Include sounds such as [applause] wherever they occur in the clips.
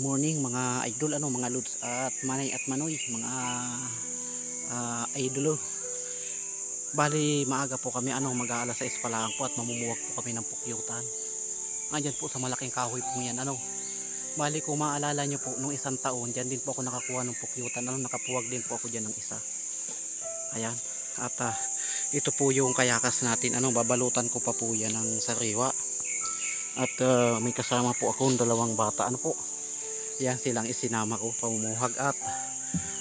Morning mga idol, ano, mga lods at manay at manoy, mga ah, idolo. Bali, maaga po kami, ano, mag-aalas 6 pa lang po at mamumuwag po kami ng pukyutan. Andyan po sa malaking kahoy po yan, ano. Bali, kung maalala nyo po, nung isang taon, dyan din po ako nakakuha ng pukyutan, ano, nakapuwag din po ako dyan ng isa. Ayan, at ah, ito po yung kayakas natin, ano, babalutan ko pa po yan ng sariwa. At ah, may kasama po akong dalawang bata, ano po, yan silang isinama ko pamumuhag at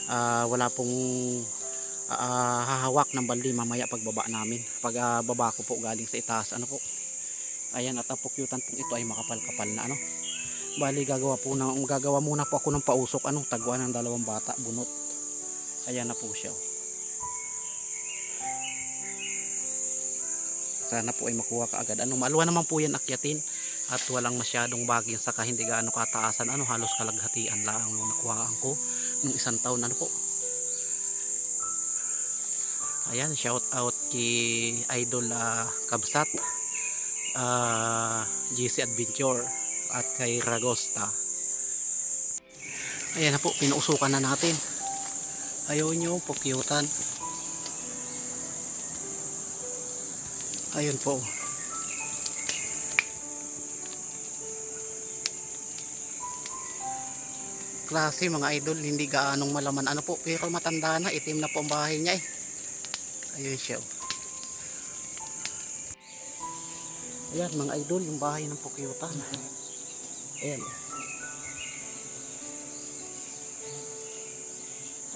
ah, wala pong ah, hahawak ng balde mamaya pagbaba namin. Pag ah, baba ko po galing sa itaas ano po. Ayan at ang pukyutan pong ito ay makapal-kapal na ano. Bali gagawa po na gagawa muna po ako ng pausok ano taguan ng dalawang bata bunot. Ayan na po siya. Sana po ay makuha ka agad ano maluwa naman po yan akyatin at walang masyadong bagay saka hindi gaano kataasan. Ano halos kalaghatian lang nung nakuhaan ko nung isang taon. Ano po? Ayan shout out kay idol ah, Kabsat ah, GC Adventure at kay Ragosta. Ayan na po pinuusukan na natin. Ayaw nyo pukyutan ayun po klase mga idol hindi gaanong malaman. Ano po pero matanda na itim na po ang bahay niya eh. Ayun siya oh. ayan mga idol yung bahay ng pukyutan ayan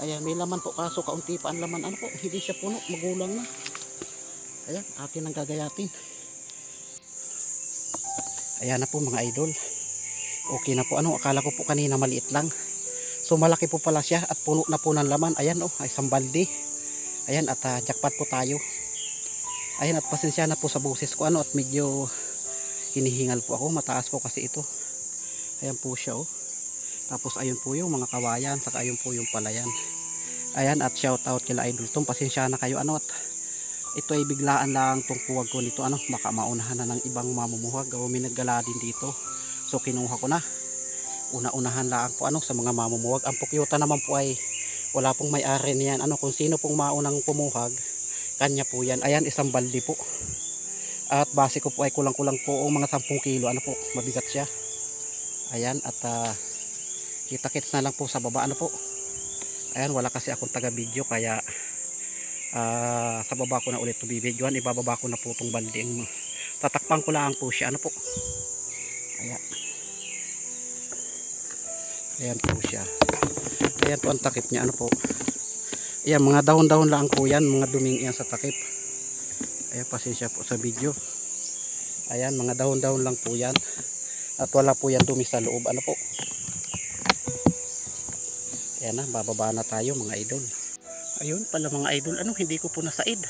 ayan may laman po. Kaso kaunti pa ang laman. Ano po hindi siya puno magulang na. Ayan atin ang gagayatin. Ayan na po mga idol okay na po. Ano akala ko po kanina maliit lang. So malaki po pala siya at puno na po ng laman. Ayan oh isang balde ayan at uh, jackpot po tayo. Ayan at pasensya na po sa boses ko ano at medyo hinihingal po ako. Mataas po kasi ito. Ayan po siya oh. Tapos ayun po yung mga kawayan saka ayun po yung palayan. Ayan at shout out kila idol tom. Pasensya na kayo ano at ito ay biglaan lang tong puwag ko nito. Ano baka maunahan na ng ibang mamumuhag o may naggala din dito So kinuha ko na. Una-unahan lang po ano sa mga mamumuwag. Ang pukyuta naman po ay wala pong may-ari niyan. Ano kung sino pong maunang pumuhag, kanya po yan. Ayan isang balde po. At base ko po ay kulang-kulang po o mga 10 kilo. Ano po, mabigat siya. Ayan at uh, kita-kits na lang po sa baba. Ano po. Ayan wala kasi akong taga-video kaya uh, sa baba ko na ulit ito bibidyoan. Ibababa ko na po itong balde. Tatakpan ko lang po siya. Ano po. Ayan. Ayan po siya. Ayan po ang takip niya. Ano po. Ayan, mga dahon-dahon lang po yan. Mga duming yan sa takip. Ayan, pasensya po sa video. Ayan, mga dahon-dahon lang po yan. At wala po yan dumi sa loob. Ano po. Ayan na, bababa na tayo mga idol. Ayun pala mga idol. Ano, hindi ko po nasaid.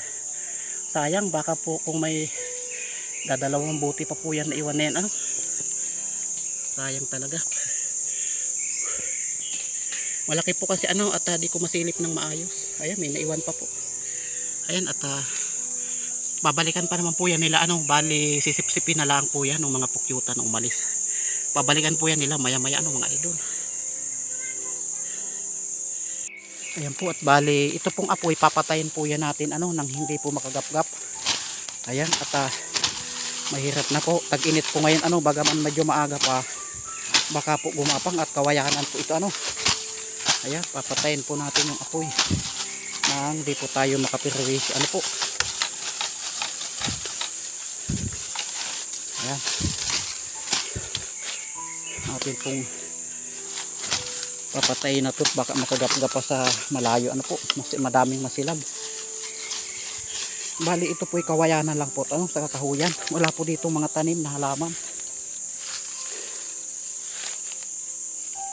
Sayang, baka po kung may dadalawang buti pa po yan na iwan na yan. Ano? sayang talaga malaki po kasi ano at uh, di ko masilip ng maayos. Ayan may naiwan pa po. Ayan at uh, babalikan pa naman po yan nila ano bali sisip-sipin na lang po yan ng mga pukyutan na umalis. Babalikan po yan nila maya maya ano mga idol. Ayan po at bali ito pong apoy papatayin po yan natin ano nang hindi po makagap-gap. Ayan at uh, mahirap na po. Tag-init po ngayon ano bagaman medyo maaga pa baka po gumapang at kawayanan po ito ano ayan papatayin po natin yung apoy. Nang di po tayo makapirwish ano po? Ayan. Atin pong papatayin na to. Baka makagap-gap pa sa malayo. Ano po? Mas madaming masilab. Bali ito po ay kawayanan lang po ano sa kakahuyan wala po dito mga tanim na halaman.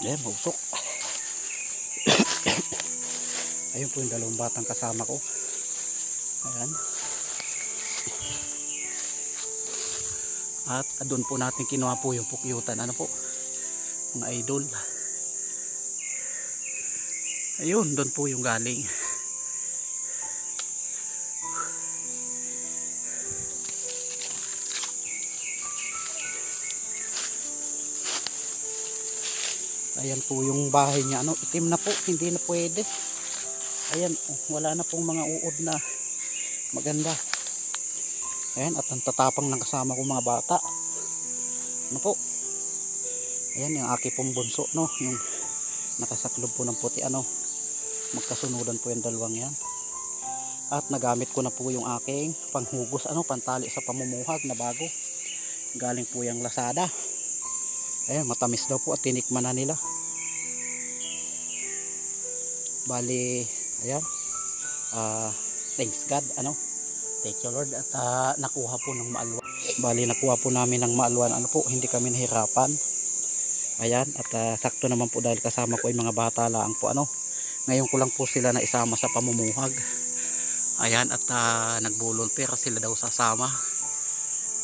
Ayan, mausok. Ayun po yung dalawang batang kasama ko. Ayan. At doon po natin kinuha po yung pukyutan. Ano po? Mga idol. Ayun, doon po yung galing. Ayan po yung bahay niya. Ano, itim na po. Hindi na pwede. Ayan, oh, wala na pong mga uod na maganda. Ayan, at ang tatapang ng kasama kong mga bata. Ano po? Ayan, yung aki pong bunso, no? Yung nakasaklob po ng puti, ano? Magkasunudan po yung dalawang yan. At nagamit ko na po yung aking panghugos, ano? Pantali sa pamumuhag na bago. Galing po yung Lazada. Ayan, matamis daw po at tinikman na nila. Bali, ayan. Ah, thanks God, ano? Thank you Lord at ah, nakuha po ng maalwan. Bali, nakuha po namin ng maalwan. Ano po, hindi kami nahirapan. Ayan, at ah, sakto naman po dahil kasama ko ay mga bata lang po, ano? Ngayon ko lang po sila na isama sa pamumuhag. Ayan, at nagbulol pero sila daw sasama.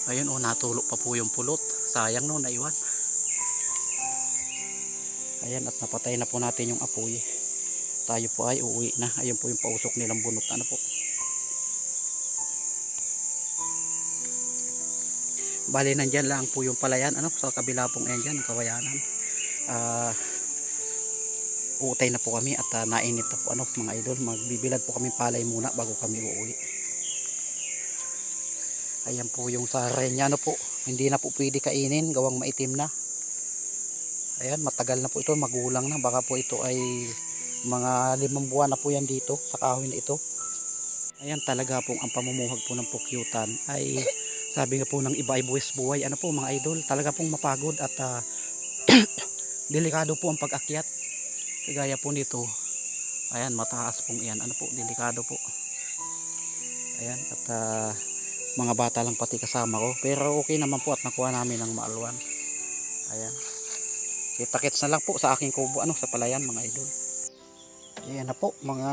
Ayun, oh, natulog pa po yung pulot. Sayang no, naiwan. Ayan, at napatay na po natin yung apoy. Tayo po ay uuwi na. Ayun po yung pausok nilang bunot. Ano po? Bali, nandyan lang po yung palayan. Ano, sa kabila pong ayan dyan, kawayanan. Ah, uutay na po kami at ah, nainit na po ano, mga idol. Magbibilad po kami palay muna bago kami uuwi. Ayan po yung saray niya. Ano po, hindi na po pwede kainin. Gawang maitim na. Ayan, matagal na po ito, magulang na. Baka po ito ay mga limang buwan na po yan dito sa kahoy na ito. Ayan, talaga pong ang pamumuhag po ng pukyutan ay sabi nga po ng iba ay buwis buhay. Ano po mga idol, talaga pong mapagod at ah, [clears throat] delikado po ang pag-akyat. Kagaya po nito, ayan, mataas pong iyan. Ano po, delikado po. Ayan, at ah, mga bata lang pati kasama ko. Pero okay naman po at nakuha namin ng maalwan. Ayan. Kita-kits na lang po sa aking kubo ano sa palayan mga idol. Ayan na po mga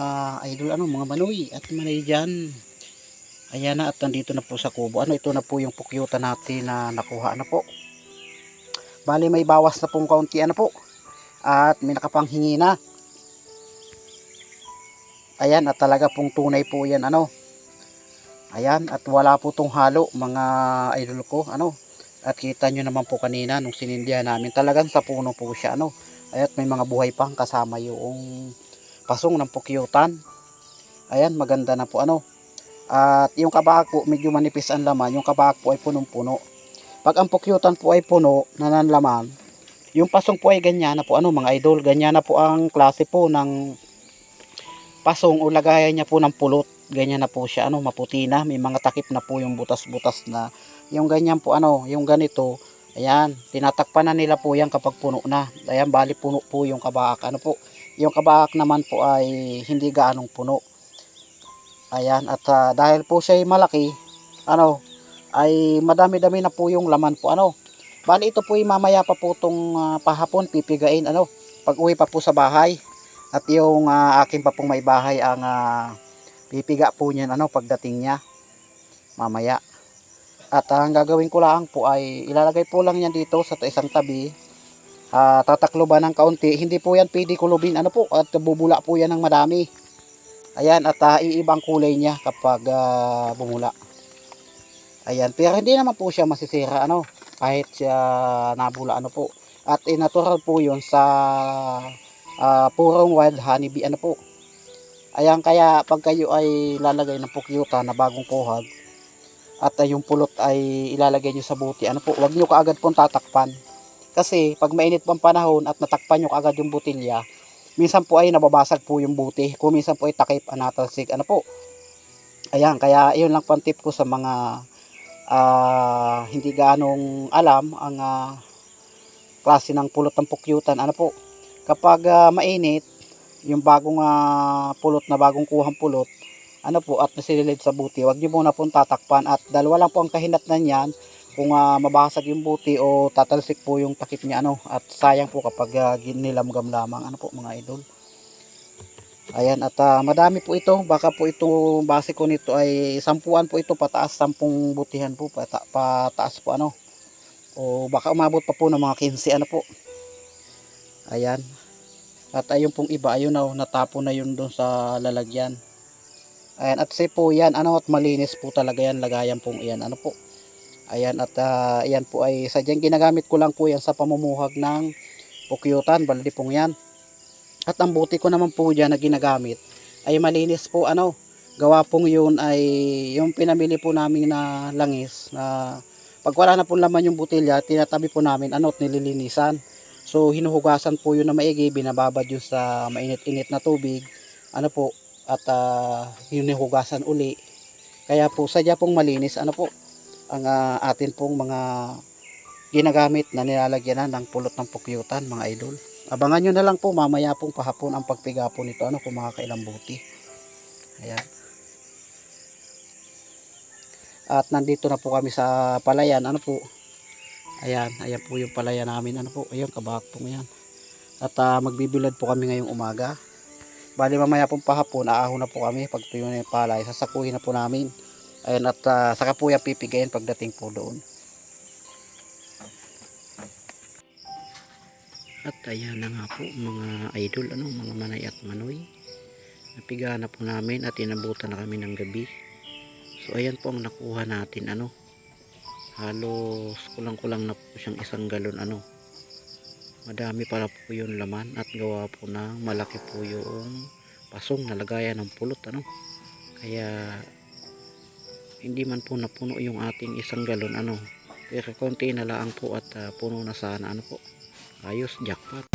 idol ano mga manoy at manay dyan. Ayan na at nandito na po sa kubo. Ano ito na po yung pukyuta natin na nakuha na po. Bali may bawas na pong kaunti ano po. At may nakapanghingi na. Ayan at talaga pong tunay po yan ano. Ayan at wala po tong halo mga idol ko ano. At kita nyo naman po kanina nung sinindihan namin talagang sa puno po siya ano. Ayat may mga buhay pang kasama yung pasong ng pukyutan. Ayan maganda na po ano. At yung kabak po medyo manipis ang laman. Yung kabak po ay punong-puno. Pag ang pukyutan po ay puno na nanlaman, yung pasong po ay ganyan na po ano mga idol. Ganyan na po ang klase po ng pasong o lagayan niya po ng pulot. Ganyan na po siya ano maputi na. May mga takip na po yung butas-butas na yung ganyan po ano, yung ganito, ayan, tinatakpan na nila po yan kapag puno na. Ayan, bali puno po yung kabaak. Ano po, yung kabaak naman po ay hindi gaanong puno. Ayan, at ah, dahil po siya malaki, ano, ay madami-dami na po yung laman po, ano. Bali ito po ay mamaya pa po itong ah, pahapon, pipigain, ano, pag uwi pa po sa bahay. At yung ah, akin pa pong may bahay ang ah, pipiga po niyan, ano, pagdating niya. Mamaya. At ang gagawin ko lang po ay ilalagay po lang yan dito sa isang tabi. Ah, tatakloban ng kaunti. Hindi po yan pwede kulubin. Ano po? At bubula po yan ng madami. Ayan. At ah, iibang kulay niya kapag ah, bumula. Ayan. Pero hindi naman po siya masisira. Ano? Kahit siya nabula. Ano po? At eh, natural po yun sa ah, purong wild honeybee. Ano po? Ayan. Kaya pag kayo ay lalagay ng pukyuta na bagong kuhag, at uh, yung pulot ay ilalagay nyo sa buti. Ano po, wag nyo kaagad pong tatakpan. Kasi pag mainit po ang panahon at natakpan nyo kaagad yung butilya, minsan po ay nababasag po yung buti. Kung minsan po ay takip, anatalsik. Ano po? Ayan, kaya yun lang pang tip ko sa mga ah, hindi ganong alam ang ah, klase ng pulot ng pukyutan. Ano po? Kapag ah, mainit, yung bagong ah, pulot na bagong kuhang pulot, ano po at nasilid sa buti wag niyo muna pong tatakpan at dalawa lang po ang kahinatnan niyan kung ah, mabasag yung buti o tatalsik po yung takip niya ano at sayang po kapag uh, ginilamgam lamang. Ano po mga idol? Ayan at ah, madami po ito. Baka po ito base ko nito ay sampuan po ito pataas sampung butihan po pata, pataas po ano. O baka umabot pa po ng mga 15 ano po. Ayan. At ayun pong iba ayun na natapon na yun doon sa lalagyan. Ayan, at say po yan, ano, at malinis po talaga yan, lagayan pong yan, ano po. Ayan, at uh, yan po ay sadyang ginagamit ko lang po yan sa pamumuhag ng pukyutan, balde pong yan. At ang buti ko naman po dyan na ginagamit ay malinis po ano. Gawa pong yun ay yung pinamili po namin na langis na pag wala na po laman yung butilya, tinatabi po namin ano at nililinisan. So hinuhugasan po yun na maigi, binababad yun sa mainit-init na tubig. Ano po, at uh, hinuhugasan uli. Kaya po sadya pong malinis ano po ang ah, atin pong mga ginagamit na nilalagyan na ng pulot ng pukyutan mga idol. Abangan nyo na lang po mamaya pong pahapon ang pagpiga po nito ano kung makakailang buti. Ayan. At nandito na po kami sa palayan ano po. Ayan, ayan po yung palayan namin ano po. Ayun kabahak po yan. At ah, magbibilad po kami ngayong umaga. Bali mamaya pong pahapon aahon na po kami pag tuyo na yung palay. Sasakuhin na po namin. Ayan at ah, saka po yung pipigayin pagdating po doon. At ayan na nga po mga idol, ano, mga manay at manoy. Napiga na po namin at inabutan na kami ng gabi. So ayan po ang nakuha natin, ano. Halos kulang-kulang na po siyang isang galon, ano. Madami pala po yung laman at gawa po ng malaki po yung pasong na lagayan ng pulot, ano. Kaya hindi man po napuno yung ating isang galon, ano. Pero konti na lang po at ah, puno na sana, ano po ayos jackpot